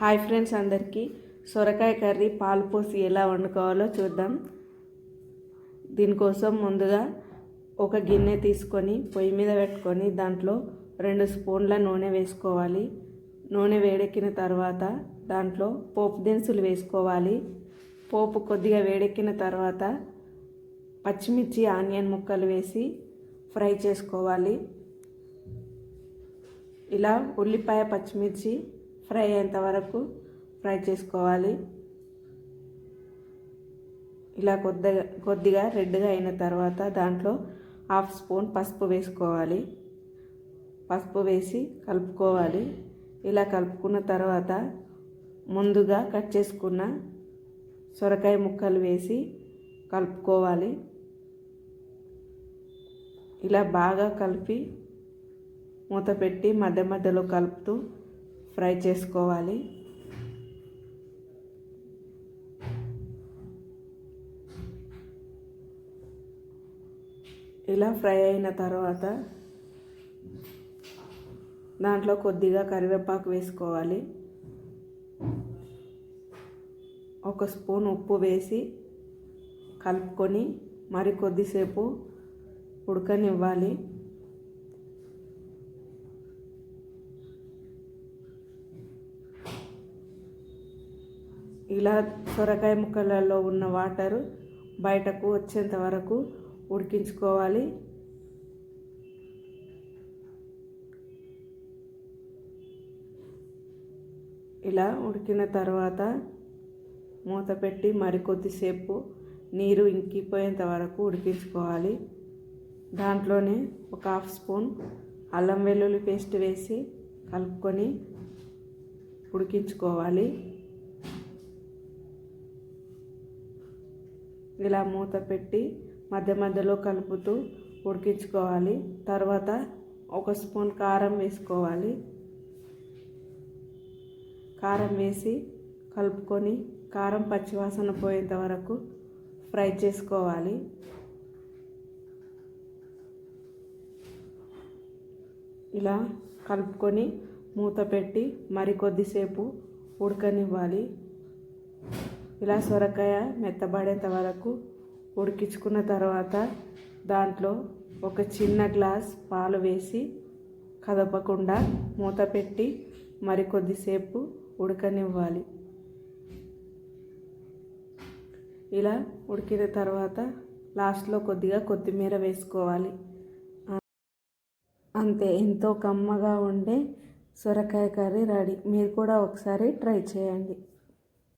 Hi friends అందరికీ. సొరకాయ curry పాలు పోసి ఎలా వండుకోవాలో చూద్దాం. దీనికోసం ముందుగా ఒక గిన్నె తీసుకొని పొయ్యి మీద పెట్టుకొని దాంట్లో రెండు స్పూన్ల నూనె వేసుకోవాలి. నూనె వేడెక్కిన తర్వాత దాంట్లో పోపు దినుసులు వేసుకోవాలి. పోపు కొద్దిగా వేడెక్కిన తర్వాత పచ్చిమిర్చి ఆనియన్ ముక్కలు వేసి ఫ్రై చేసుకోవాలి. ఇలా ఉల్లిపాయ పచ్చిమిర్చి ఫ్రై అయ్యేంత వరకు ఫ్రై చేసుకోవాలి. ఇలా కొద్దిగా కొద్దిగా రెడ్గా అయిన తర్వాత దాంట్లో హాఫ్ స్పూన్ పసుపు వేసుకోవాలి. పసుపు వేసి కలుపుకోవాలి. ఇలా కలుపుకున్న తర్వాత ముందుగా కట్ చేసుకున్న సొరకాయ ముక్కలు వేసి కలుపుకోవాలి. ఇలా బాగా కలిపి మూత పెట్టి మధ్య మధ్యలో కలుపుతూ ఫ్రై చేసుకోవాలి. ఇలా ఫ్రై అయిన తర్వాత దాంట్లో కొద్దిగా కరివేపాకు వేసుకోవాలి. ఒక స్పూన్ ఉప్పు వేసి కలుపుకొని మరి కొద్దిసేపు ఉడకనివ్వాలి. ఇలా సొరకాయ ముక్కలలో ఉన్న వాటరు బయటకు వచ్చేంత వరకు ఉడికించుకోవాలి. ఇలా ఉడికిన తర్వాత మూత పెట్టి మరికొద్దిసేపు నీరు ఇంకిపోయేంత వరకు ఉడికించుకోవాలి. దాంట్లోనే ఒక హాఫ్ స్పూన్ అల్లం వెల్లుల్లి పేస్ట్ వేసి కలుపుకొని ఉడికించుకోవాలి. ఇలా మూత పెట్టి మధ్య మధ్యలో కలుపుతూ ఉడికించుకోవాలి. తర్వాత ఒక స్పూన్ కారం వేసుకోవాలి. కారం వేసి కలుపుకొని కారం పచ్చివాసన పోయేంత వరకు ఫ్రై చేసుకోవాలి. ఇలా కలుపుకొని మూత పెట్టి మరి కొద్దిసేపు ఉడకనివ్వాలి. ఇలా సొరకాయ మెత్తబడేంత వరకు ఉడికించుకున్న తర్వాత దాంట్లో ఒక చిన్న గ్లాస్ పాలు వేసి కదపకుండా మూత పెట్టి మరి కొద్దిసేపు ఉడకనివ్వాలి. ఇలా ఉడికిన తర్వాత లాస్ట్లో కొద్దిగా కొత్తిమీర వేసుకోవాలి. అంతే ఎంతో కమ్మగా ఉండే సొరకాయ కర్రీ రెడీ. మీరు కూడా ఒకసారి ట్రై చేయండి.